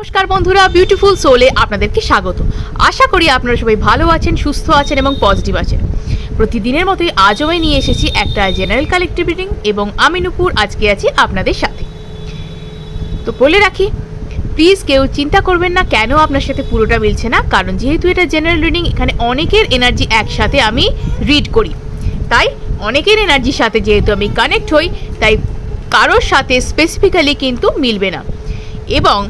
নমস্কার বন্ধুরা বিউটিফুল সোলে আপনাদেরকে স্বাগত। আশা করি আপনারা সবাই ভালো আছেন, সুস্থ আছেন এবং পজিটিভ আছেন। প্রতিদিনের মতোই আজও আমি নিয়ে এসেছি একটা জেনারেল কালেক্টিভ রিডিং এবং আমি নুপুর, আজকে আছি আপনাদের সাথে। তো বলে রাখি প্লিজ কেউ চিন্তা করবেন না, কেন আপনার সাথে পুরোটা মিলছে না, কারণ যেহেতু এটা জেনারেল রিডিং এখানে অনেকের এনার্জি একসাথে আমি রিড করি। তাই অনেকের এনার্জির সাথে যেহেতু আমি কানেক্ট হই, তাই কারোর সাথে স্পেসিফিক্যালি কিন্তু মিলবে না। এবং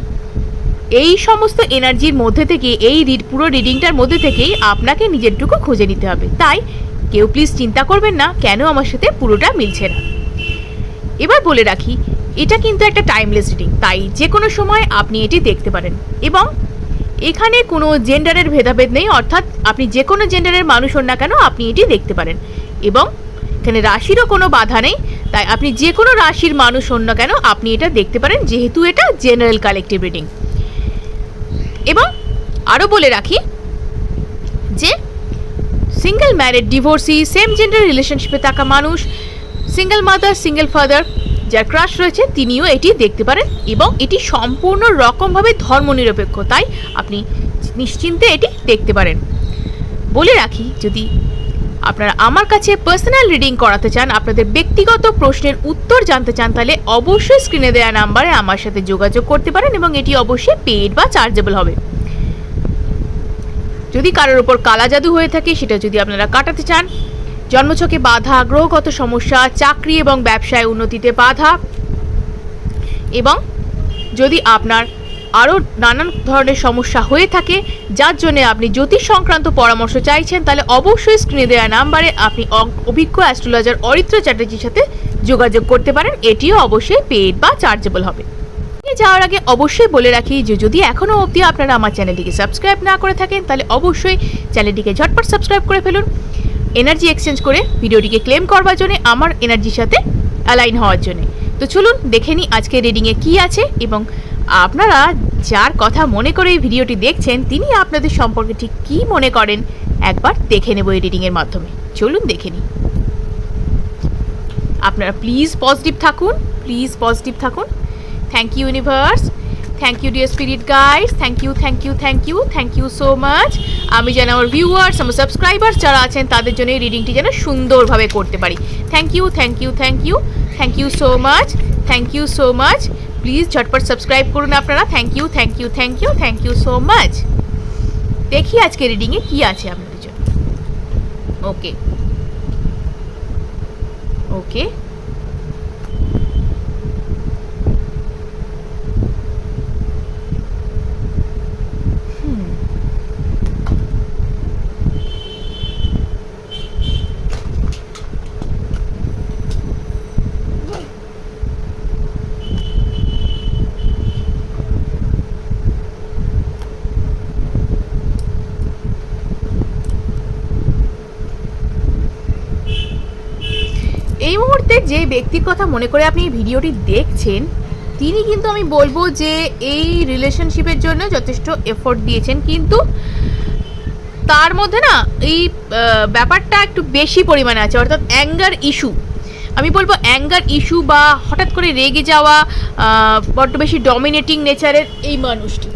এই সমস্ত এনার্জির মধ্যে থেকে, এই রিড পুরো রিডিংটার মধ্যে থেকেই আপনাকে নিজেরটুকু খুঁজে নিতে হবে। তাই কেউ প্লিজ চিন্তা করবেন না, কেন আমার সাথে পুরোটা মিলছে না। এবার বলে রাখি, এটা কিন্তু একটা টাইমলেস রিডিং তাই যে কোনো সময় আপনি এটি দেখতে পারেন। এবং এখানে কোনো জেন্ডারের ভেদাভেদ নেই, অর্থাৎ আপনি যে কোনো জেন্ডারের মানুষ হন না কেন, আপনি এটি দেখতে পারেন। এবং এখানে রাশিরও কোনো বাধা নেই, তাই আপনি যে কোনো রাশির মানুষ হন না কেন, আপনি এটা দেখতে পারেন, যেহেতু এটা জেনারেল কালেকটিভ রিডিং এবং আরও বলে রাখি যে single married divorcee same gender রিলেশনশিপে থাকা মানুষ সিঙ্গেল মাদার সিঙ্গেল ফাদার যার ক্রাশ রয়েছে, তিনিও এটি দেখতে পারেন এবং এটি সম্পূর্ণ রকমভাবে ধর্মনিরপেক্ষ, তাই আপনি নিশ্চিন্তে এটি দেখতে পারেন। বলে রাখি, যদি আপনারা আমার কাছে পার্সোনাল রিডিং করাতে চান, আপনাদের ব্যক্তিগত প্রশ্নের উত্তর জানতে চান, তাহলে অবশ্যই স্ক্রিনে দেওয়া নাম্বারে আমার সাথে যোগাযোগ করতে পারেন এবং এটি অবশ্যই পেড বা চার্জেবল হবে। যদি কারোর ওপর কালা জাদু হয়ে থাকে, সেটা যদি আপনারা কাটাতে চান জন্মছকে বাধা, গ্রহগত সমস্যা, চাকরি এবং ব্যবসায় উন্নতিতে বাধা, এবং যদি আপনার আরও নানান ধরনের সমস্যা হয়ে থাকে, যার জন্য আপনি জ্যোতিষ সংক্রান্ত পরামর্শ চাইছেন, তাহলে অবশ্যই স্ক্রিনে দেওয়া নাম্বারে আপনি অভিজ্ঞ অ্যাস্ট্রোলজার অরিত্র চ্যাটার্জির সাথে যোগাযোগ করতে পারেন। এটিও অবশ্যই পেড বা চার্জেবল হবে। যাওয়ার আগে অবশ্যই বলে রাখি যে, যদি এখনও অবধি আপনারা আমার চ্যানেলটিকে সাবস্ক্রাইব না করে থাকেন, তাহলে অবশ্যই চ্যানেলটিকে ঝটপট সাবস্ক্রাইব করে ফেলুন। এনার্জি এক্সচেঞ্জ করে ভিডিওটিকে ক্লেম করবার জন্য, আমার এনার্জির সাথে অ্যালাইন হওয়ার জন্য। তো চলুন, দেখে নিই আজকে রিডিংয়ে কী আছে এবং আপনারা যার কথা মনে করে এই ভিডিওটি দেখছেন, তিনি আপনাদের সম্পর্কে ঠিক কী মনে করেন, একবার দেখে নেব এই রিডিংয়ের মাধ্যমে। চলুন দেখে নিই। আপনারা প্লিজ পজিটিভ থাকুন প্লিজ পজিটিভ থাকুন। Thank you universe thank you dear spirit guide thank you thank you thank you thank you so much আমি যেন আমার ভিউয়ার্স আমার সাবস্ক্রাইবার্স যারা আছেন, তাদের জন্য এই রিডিংটি যেন সুন্দরভাবে করতে পারি। Thank you thank you thank you thank you so much thank you so much please ঝটপট সাবস্ক্রাইব করুন আপনারা thank you thank you thank you thank you so much দেখি আজকে রিডিংয়ে কী আছে আপনাদের জন্য ওকে ওকে এই মুহূর্তে যে ব্যক্তির কথা মনে করে আপনি এই ভিডিওটি দেখছেন, তিনি কিন্তু আমি বলব যে এই রিলেশনশিপের জন্য যথেষ্ট এফোর্ট দিয়েছেন। কিন্তু তার মধ্যে না এই ব্যাপারটা একটু বেশি পরিমাণে আছে, অর্থাৎ অ্যাঙ্গার ইস্যু আমি বলব অ্যাঙ্গার ইস্যু বা হঠাৎ করে রেগে যাওয়া বড্ড বেশি ডমিনেটিং নেচারের এই মানুষটি।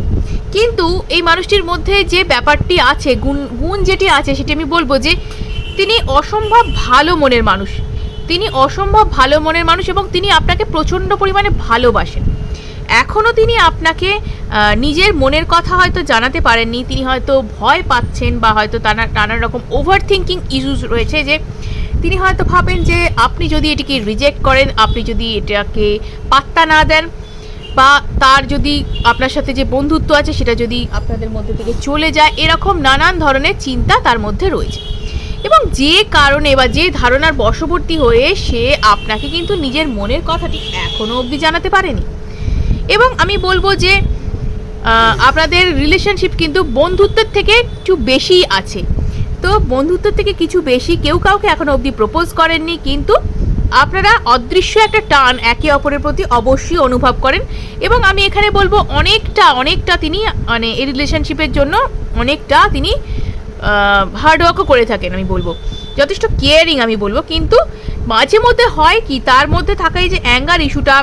কিন্তু এই মানুষটির মধ্যে যে ব্যাপারটি আছে, গুণ গুণ যেটি আছে, সেটি আমি বলব যে তিনি অসম্ভব ভালো মনের মানুষ। তিনি অসম্ভব ভালো মনের মানুষ এবং তিনি আপনাকে প্রচণ্ড পরিমাণে ভালোবাসেন। এখনও তিনি আপনাকে নিজের মনের কথা হয়তো জানাতে পারেননি, তিনি হয়তো ভয় পাচ্ছেন বা হয়তো নানা নানান রকম ওভার থিঙ্কিং ইস্যুস রয়েছে যে, তিনি হয়তো ভাবেন যে, আপনি যদি এটিকে রিজেক্ট করেন, আপনি যদি এটাকে পাত্তা না দেন বা তার যদি আপনার সাথে যে বন্ধুত্ব আছে, সেটা যদি আপনাদের মধ্যে থেকে চলে যায়, এরকম নানান ধরনের চিন্তা তার মধ্যে রয়েছে। এবং যে কারণে বা যে ধারণার বশবর্তী হয়ে সে আপনাকে কিন্তু নিজের মনের কথাটি এখনও অবধি জানাতে পারেনি। এবং আমি বলব যে আপনাদের রিলেশনশিপ কিন্তু বন্ধুত্বের থেকে একটু বেশি আছে। তো বন্ধুত্বের থেকে কিছু বেশি কেউ কাউকে এখনও অবধি প্রপোজ করেননি, কিন্তু আপনারা অদৃশ্য একটা টান একে অপরের প্রতি অবশ্যই অনুভব করেন। এবং আমি এখানে বলব অনেকটা অনেকটা তিনি মানে এই রিলেশনশিপের জন্য অনেকটা তিনি হার্ডওয়ার্কও করে থাকেন, আমি বলব। যথেষ্ট কেয়ারিং আমি বলব, কিন্তু মাঝে মধ্যে হয় কি, তার মধ্যে থাকা এই যে অ্যাঙ্গার ইস্যুটা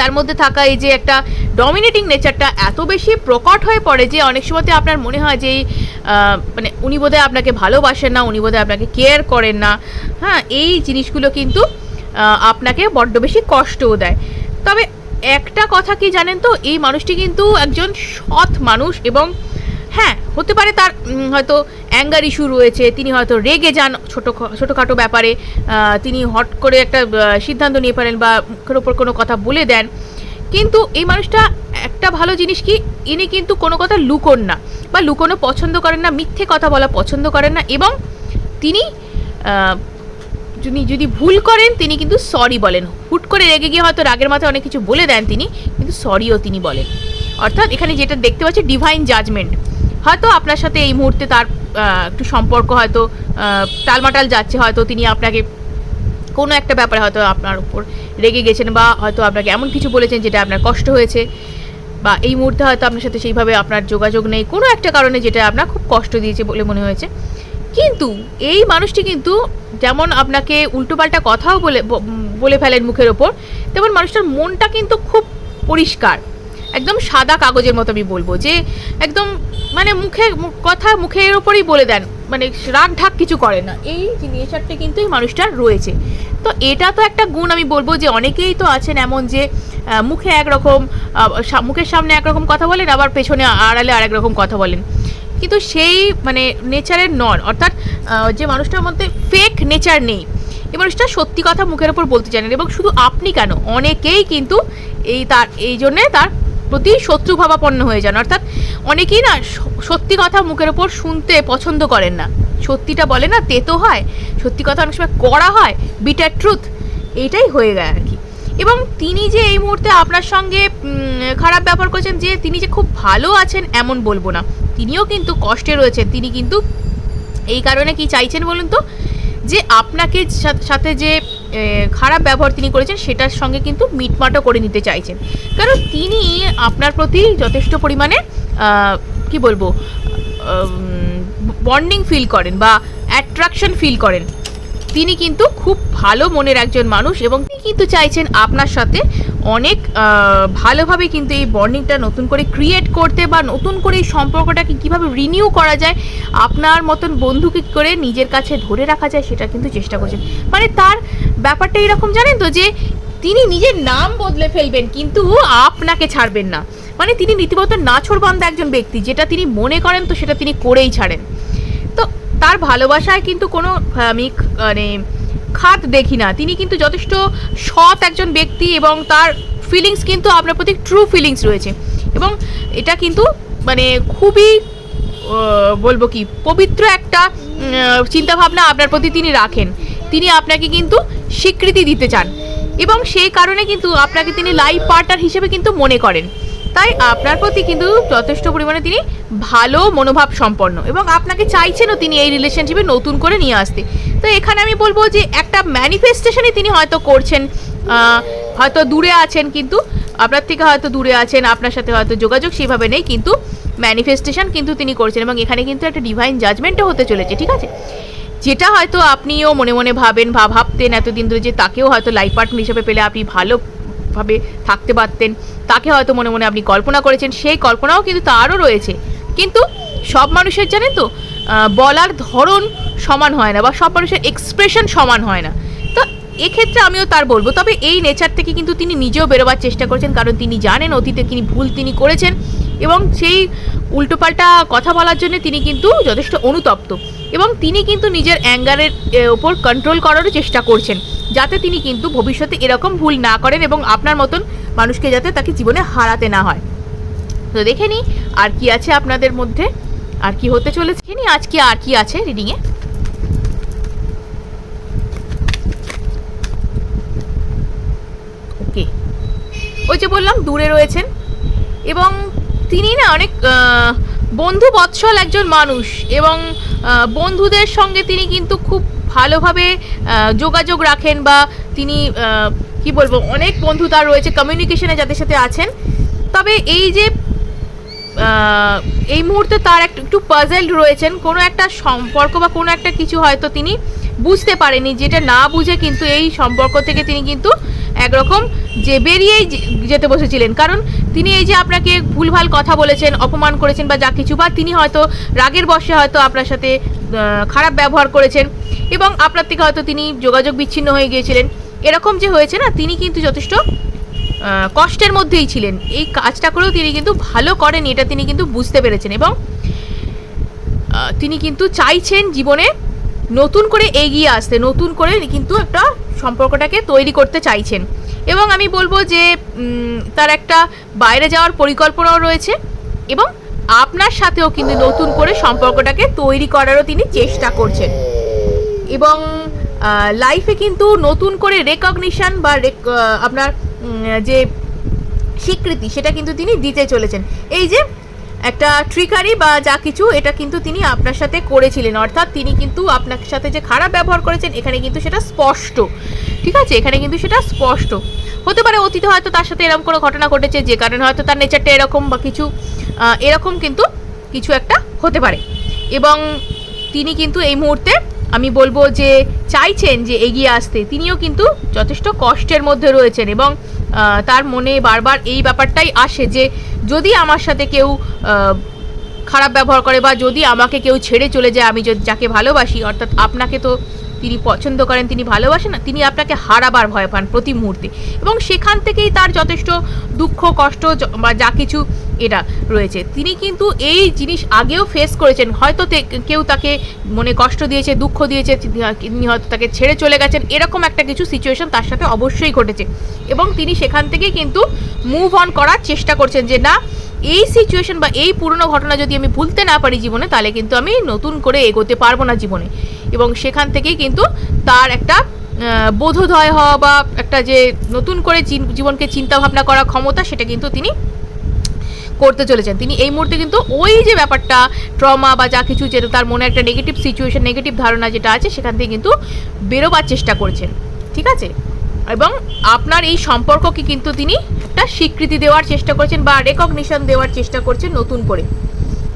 তার মধ্যে থাকা এই যে একটা ডমিনেটিং নেচারটা এত বেশি প্রকট হয়ে পড়ে যে অনেক সময়তে আপনার মনে হয় যে মানে উনি বোধহয় আপনাকে ভালোবাসেন না, উনি বোধহয় আপনাকে কেয়ার করেন না। হ্যাঁ এই জিনিসগুলো কিন্তু আপনাকে বড্ড বেশি কষ্টও দেয়। তবে একটা কথা কি জানেন তো, এই মানুষটি কিন্তু একজন সৎ মানুষ এবং হ্যাঁ হতে পারে তার হয়তো অ্যাঙ্গার ইস্যু রয়েছে, তিনি হয়তো রেগে যান ছোটো ছোটোখাটো ব্যাপারে তিনি হট করে একটা সিদ্ধান্ত নিয়ে পারেন বা মুখের ওপর কোনো কথা বলে দেন। কিন্তু এই মানুষটা একটা ভালো জিনিস কি, ইনি কিন্তু কোনো কথা লুকোন না বা লুকোনো পছন্দ করেন না, মিথ্যে কথা বলা পছন্দ করেন না এবং তিনি যদি যদি ভুল করেন, তিনি কিন্তু সরি বলেন। হুট করে রেগে গিয়ে হয়তো রাগের মাথায় অনেক কিছু বলে দেন তিনি, কিন্তু সরিও তিনি বলেন। অর্থাৎ এখানে যেটা দেখতে পাচ্ছি ডিভাইন জাজমেন্ট হয়তো আপনার সাথে এই মুহূর্তে তার একটু সম্পর্ক হয়তো টালমাটাল যাচ্ছে, হয়তো তিনি আপনাকে কোনো একটা ব্যাপারে হয়তো আপনার উপর রেগে গেছেন বা হয়তো আপনাকে এমন কিছু বলেছেন যেটা আপনার কষ্ট হয়েছে বা এই মুহূর্তে হয়তো আপনার সাথে সেইভাবে আপনার যোগাযোগ নেই, কোনো একটা কারণে যেটা আপনার খুব কষ্ট দিয়েছে বলে মনে হয়েছে। কিন্তু এই মানুষটি কিন্তু যেমন আপনাকে উল্টোপাল্টা কথাও বলে বলে ফেলেন মুখের ওপর, তেমন মানুষটার মনটা কিন্তু খুব পরিষ্কার। একদম সাদা কাগজের মতো আমি বলব যে একদম মানে মুখে কথা মুখের ওপরই বলে দেন মানে রাগ ঢাক কিছু করে না। এই নেচারটা কিন্তু এই মানুষটার রয়েছে। তো এটা তো একটা গুণ আমি বলব যে অনেকেই তো আছেন এমন যে মুখে একরকম মুখের সামনে একরকম কথা বলেন, আবার পেছনে আড়ালে আরেক রকম কথা বলেন। কিন্তু সেই মানে নেচারের নন অর্থাৎ যে মানুষটার মধ্যে ফেক নেচার নেই, এই মানুষটা সত্যি কথা মুখের ওপর বলতে জানেন। এবং শুধু আপনি কেন? অনেকেই কিন্তু এই তার, এই জন্যে তার প্রতি শত্রু ভাবাপন্ন হয়ে যান। অর্থাৎ অনেকেই না সত্যি কথা মুখের ওপর শুনতে পছন্দ করেন না। সত্যিটা বলে না, তেতো হয়, সত্যি কথা অনেক সময় করা হয় বিটার ট্রুথ এইটাই হয়ে গেছে আর কি। এবং তিনি যে এই মুহূর্তে আপনার সঙ্গে খারাপ ব্যবহার করছেন যে তিনি যে খুব ভালো আছেন এমন বলব না। তিনিও কিন্তু কষ্টে রয়েছেন। তিনি কিন্তু এই কারণে কি চাইছেন বলুন তো? যে আপনাকে সাথে যে খারাপ ব্যবহার তিনি করেছেন, সেটার সঙ্গে কিন্তু মিটমাটও করে নিতে চাইছেন। কারণ তিনি আপনার প্রতি যথেষ্ট পরিমাণে কি বলব, বন্ডিং ফিল করেন বা অ্যাট্রাকশন ফিল করেন। তিনি কিন্তু খুব ভালো মনের একজন মানুষ এবং কিন্তু চাইছেন আপনার সাথে অনেক ভালোভাবে কিন্তু এই বন্ডিংটা নতুন করে ক্রিয়েট করতে বা নতুন করে এই সম্পর্কটাকে কীভাবে রিনিউ করা যায়, আপনার মতন বন্ধুকে করে নিজের কাছে ধরে রাখা যায় সেটা কিন্তু চেষ্টা করছেন। মানে তার ব্যাপারটা এরকম জানেন তো যে, তিনি নিজের নাম বদলে ফেলবেন কিন্তু আপনাকে ছাড়বেন না। মানে তিনি রীতিমতো নাছরবান্ধা একজন ব্যক্তি, যেটা তিনি মনে করেন তো সেটা তিনি করেই ছাড়েন। তো তার ভালোবাসায় কিন্তু কোনো মানে খাত দেখি না। তিনি কিন্তু যথেষ্ট সৎ একজন ব্যক্তি এবং তার ফিলিংস কিন্তু আপনার প্রতি ট্রু ফিলিংস রয়েছে। এবং এটা কিন্তু মানে খুবই বলব কি, পবিত্র একটা চিন্তা ভাবনা আপনার প্রতি তিনি রাখেন। তিনি আপনাকে কিন্তু স্বীকৃতি দিতে চান। এবং সেই কারণে কিন্তু আপনাকে তিনি লাইফ পার্টনার হিসেবে কিন্তু মনে করেন। তাই আপনার প্রতি কিন্তু যথেষ্ট পরিমাণে তিনি ভালো মনোভাব সম্পন্ন এবং আপনাকে চাইছেনও তিনি এই রিলেশনশিপে নতুন করে নিয়ে আসতে। তো এখানে আমি বলব যে একটা ম্যানিফেস্টেশনই তিনি হয়তো করছেন হয়তো দূরে আছেন কিন্তু, আপনার থেকে হয়তো দূরে আছেন, আপনার সাথে হয়তো যোগাযোগ সেভাবে নেই কিন্তু ম্যানিফেস্টেশন কিন্তু তিনি করছেন এবং এখানে কিন্তু একটা ডিভাইন জাজমেন্টও হতে চলেছে, ঠিক আছে? যেটা হয়তো আপনিও মনে মনে ভাবেন বা ভাবতেন এতদিন ধরে যে তাকেও হয়তো লাইফ পার্টনার হিসেবে পেলে আপনি ভালোভাবে থাকতে পারতেন। তাকে হয়তো মনে মনে আপনি কল্পনা করেছেন, সেই কল্পনাও কিন্তু তারও রয়েছে। কিন্তু সব মানুষের জানেন তো বলার ধরন সমান হয় না বা সব মানুষের এক্সপ্রেশন সমান হয় না। এক্ষেত্রে আমিও তার বলব, তবে এই নেচার থেকে কিন্তু তিনি নিজেও বেরোবার চেষ্টা করছেন, কারণ তিনি জানেন অতীতে তিনি ভুল তিনি করেছেন এবং সেই উল্টোপাল্টা কথা বলার জন্য তিনি কিন্তু যথেষ্ট অনুতপ্ত এবং তিনি কিন্তু নিজের অ্যাঙ্গারের ওপর কন্ট্রোল করারও চেষ্টা করছেন, যাতে তিনি কিন্তু ভবিষ্যতে এরকম ভুল না করেন এবং আপনার মতন মানুষকে যাতে তাকে জীবনে হারাতে না হয়। তো দেখে নিই আর কি আছে আপনাদের মধ্যে, আর কি হতে চলেছে। আজকে আর কি আছে রিডিংয়ে ওই যে বললাম, দূরে রয়েছেন। এবং তিনি না অনেক বন্ধু বৎসল একজন মানুষ এবং বন্ধুদের সঙ্গে তিনি কিন্তু খুব ভালোভাবে যোগাযোগ রাখেন বা তিনি কি বলব, অনেক বন্ধু তার রয়েছে কমিউনিকেশনে যাদের সাথে আছেন। তবে এই যে এই মুহূর্তে তার একটু একটু পাজেলড রয়েছেন। কোনো একটা সম্পর্ক বা কোনো একটা কিছু হয়তো তিনি বুঝতে পারেনি যেটা না বুঝে কিন্তু এই সম্পর্ক থেকে তিনি কিন্তু একরকম যে বেরিয়েই যেতে বসেছিলেন। কারণ তিনি এই যে আপনাকে ভুলভাল কথা বলেছেন, অপমান করেছেন বা যা কিছু, বা তিনি হয়তো রাগের বশে হয়তো আপনার সাথে খারাপ ব্যবহার করেছেন এবং আপনার থেকে হয়তো তিনি যোগাযোগ বিচ্ছিন্ন হয়ে গিয়েছিলেন। এরকম যে হয়েছে না, তিনি কিন্তু যথেষ্ট কষ্টের মধ্যেই ছিলেন। এই কাজটা করেও তিনি কিন্তু ভালো করেন এটা তিনি কিন্তু বুঝতে পেরেছেন এবং তিনি কিন্তু চাইছেন জীবনে নতুন করে এগিয়ে আসতে, নতুন করে কিন্তু একটা সম্পর্কটাকে তৈরি করতে চাইছেন। এবং আমি বলব যে তার একটা বাইরে যাওয়ার পরিকল্পনাও রয়েছে এবং আপনার সাথেও কিন্তু নতুন করে সম্পর্কটাকে তৈরি করারও তিনি চেষ্টা করছেন। এবং লাইফে কিন্তু নতুন করে রেকগনিশন বা আপনার যে স্বীকৃতি, সেটা কিন্তু তিনি দিতে চলেছেন। এই যে একটা ট্রিকারি বা যা কিছু, এটা কিন্তু তিনি আপনার সাথে করেছিলেন। অর্থাৎ তিনি কিন্তু আপনার সাথে যে খারাপ ব্যবহার করেছেন, এখানে কিন্তু সেটা স্পষ্ট। ঠিক আছে? এখানে কিন্তু সেটা স্পষ্ট। হতে পারে অতীতে হয়তো তার সাথে এরকম কোনো ঘটনা ঘটেছে, যে কারণে হয়তো তার নেচারটা এরকম বা কিছু এরকম কিন্তু কিছু একটা হতে পারে। এবং তিনি কিন্তু এই মুহূর্তে, আমি বলব যে চাইছেন যে এগিয়ে আসতে। তিনিও কিন্তু যথেষ্ট কষ্টের মধ্যে রয়েছেন এবং তার মনে বারবার এই ব্যাপারটাই আসে যে যদি আমার সাথে কেউ খারাপ ব্যবহার করে বা যদি আমাকে কেউ ছেড়ে চলে যায়, আমি যদি যাকে ভালোবাসি, অর্থাৎ আপনাকে তো তিনি পছন্দ করেন, তিনি ভালোবাসেন তিনি আপনাকে হারাবার ভয় পান প্রতি মুহূর্তে। এবং সেখান থেকেই তার যথেষ্ট দুঃখ, কষ্ট বা যা কিছু এটা রয়েছে। তিনি কিন্তু এই জিনিস আগেও ফেস করেছেন। হয়তো কেউ তাকে মনে কষ্ট দিয়েছে, দুঃখ দিয়েছে তিনি হয়তো তাকে ছেড়ে চলে গেছেন। এরকম একটা কিছু সিচুয়েশন তার সাথে অবশ্যই ঘটেছে। এবং তিনি সেখান থেকে কিন্তু মুভ অন করার চেষ্টা করছেন যে, না, এই সিচুয়েশন বা এই পুরনো ঘটনা যদি আমি ভুলতে না পারি জীবনে, তাহলে কিন্তু আমি নতুন করে এগোতে পারব না জীবনে। এবং সেখান থেকেই কিন্তু তার একটা বোধোদয় হওয়া বা একটা যে নতুন করে জীবনকে চিন্তা ভাবনা করার ক্ষমতা সেটা কিন্তু তিনি করতে চলেছেন। তিনি এই মুহূর্তে কিন্তু ওই যে ব্যাপারটা, ট্রমা বা যা কিছু যেটা তার মনে একটা নেগেটিভ সিচুয়েশন নেগেটিভ ধারণা যেটা আছে, সেখান থেকে কিন্তু বেরোবার চেষ্টা করছেন। ঠিক আছে? এবং আপনার এই সম্পর্ককে কিন্তু তিনি একটা স্বীকৃতি দেওয়ার চেষ্টা করছেন বা রেকগনিশন দেওয়ার চেষ্টা করছেন নতুন করে।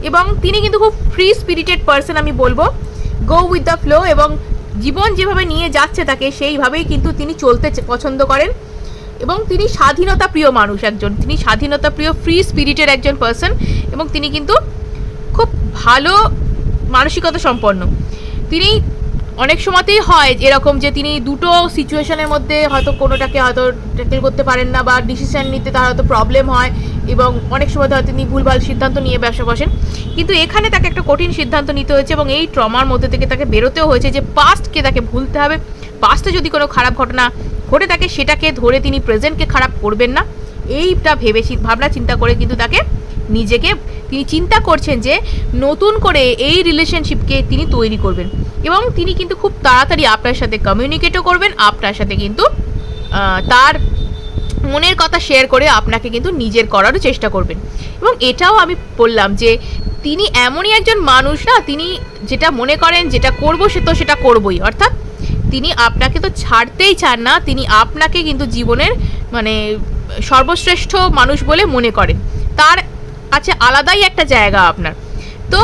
এবং তিনি কিন্তু খুব ফ্রি স্পিরিটেড পার্সন আমি বলব। গো উইথ দ্য ফ্লো এবং জীবন যেভাবে নিয়ে যাচ্ছে তাকে, সেইভাবেই কিন্তু তিনি চলতে পছন্দ করেন। এবং তিনি স্বাধীনতা প্রিয় মানুষ একজন। তিনি স্বাধীনতা প্রিয় ফ্রি স্পিরিটের একজন পার্সন এবং তিনি কিন্তু খুব ভালো মানসিকতা সম্পন্ন। তিনি অনেক সময়তেই হয় এরকম যে তিনি দুটো সিচুয়েশনের মধ্যে হয়তো কোনোটাকে হয়তো ট্যাকেল করতে পারেন না বা ডিসিশন নিতে তার হয়তো প্রবলেম হয়। এবং অনেক সময় হয়তো তিনি ভুলভাল সিদ্ধান্ত নিয়ে ব্যবসা বসেন। কিন্তু এখানে তাকে একটা কঠিন সিদ্ধান্ত নিতে হয়েছে এবং এই ট্রমার মধ্যে থেকে তাকে বেরোতেও হয়েছে যে পাস্টকে তাকে ভুলতে হবে। পাস্টে যদি কোনো খারাপ ঘটনা ঘটে থাকে, সেটাকে ধরে তিনি প্রেজেন্টকে খারাপ করবেন না। এইটা ভেবে ভাবনা চিন্তা করে কিন্তু তাকে নিজেকে তিনি চিন্তা করছেন যে নতুন করে এই রিলেশনশিপকে তিনি তৈরি করবেন। এবং তিনি কিন্তু খুব তাড়াতাড়ি আপনার সাথে কমিউনিকেটও করবেন, আপনার সাথে কিন্তু তার মনের কথা শেয়ার করে আপনাকে কিন্তু নিজের করারও চেষ্টা করবেন। এবং এটাও আমি বললাম যে, তিনি এমনই একজন মানুষ না, তিনি যেটা মনে করেন যেটা করব সে তো সেটা করবই। অর্থাৎ তিনি আপনাকে তো ছাড়তেই চান না, তিনি আপনাকে কিন্তু জীবনের মানে সর্বশ্রেষ্ঠ মানুষ বলে মনে করেন। তার কাছে আলাদাই একটা জায়গা আপনার। তো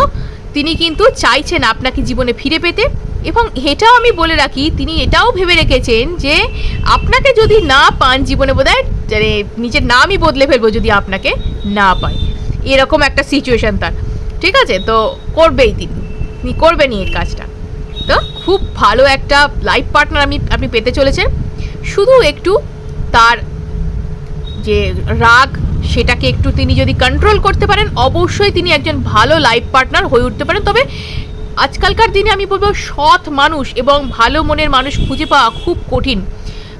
তিনি কিন্তু চাইছেন আপনাকে জীবনে ফিরে পেতে। এবং এটাও আমি বলে রাখি, তিনি এটাও ভেবে রেখেছেন যে আপনাকে যদি না পান জীবনে বোধ হয় মানে নিজের নামই বদলে ফেলব যদি আপনাকে না পায়। এরকম একটা সিচুয়েশন তার। ঠিক আছে? তো করবেই তিনি। তিনি করবেনই এর কাজটা। তো খুব ভালো একটা লাইফ পার্টনার আমি আপনি পেতে চলেছেন। শুধু একটু তার যে রাগ, সেটাকে একটু তিনি যদি কন্ট্রোল করতে পারেন, অবশ্যই তিনি একজন ভালো লাইফ পার্টনার হয়ে উঠতে পারেন। তবে আজকালকার দিনে আমি বলব সৎ মানুষ এবং ভালো মনের মানুষ খুঁজে পাওয়া খুব কঠিন।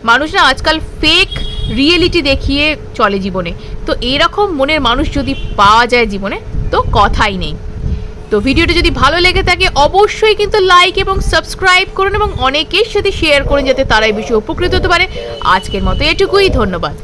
মানুষ না আজকাল ফেক রিয়েলিটি দেখিয়ে চলে জীবনে। তো এরকম মনের মানুষ যদি পাওয়া যায় জীবনে, তো কথাই নেই। তো ভিডিওটা যদি ভালো লেগে থাকে, অবশ্যই কিন্তু লাইক এবং সাবস্ক্রাইব করুন এবং অনেকের সাথে শেয়ার করুন, যাতে তারাই বেশি উপকৃত হতে পারে। আজকের মতো এটুকুই, ধন্যবাদ।